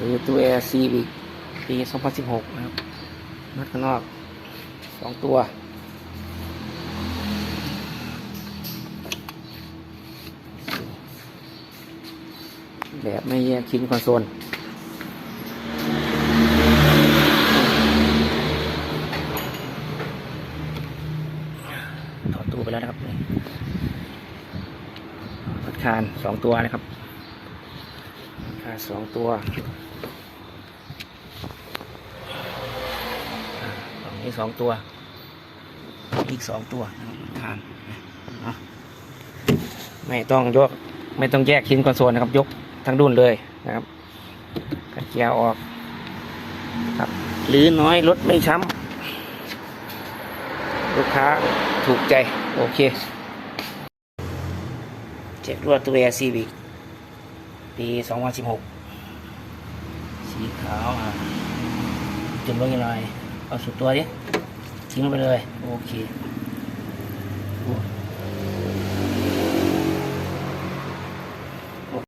หรือตัว Air Civic ปี2016 นะครับนัดข้างนอกสองตัว แบบไม่แยกชิ้นคอนโซลถอดตู้ไปแล้วนะครับนี่พัดคานสองตัวนะครับ สองตัวอ่าฝั่งนี้สองตัว อีกสองตัวนะครับพัดคานไม่ต้องยก ไม่ต้องแยกชิ้นคอนโซลนะครับ ยกทั้งดุนเลยนะครับกัดเกียร์ออกครับหรือน้อยรถไม่ช้ำลูกค้าถูกใจ โอเคเจ็ดรวดตัว Air Civic ปี2016สีขาวอะจุ่มลงยังไงเอาสุดตัวดิทิ้งลงไปเลย โอเคอ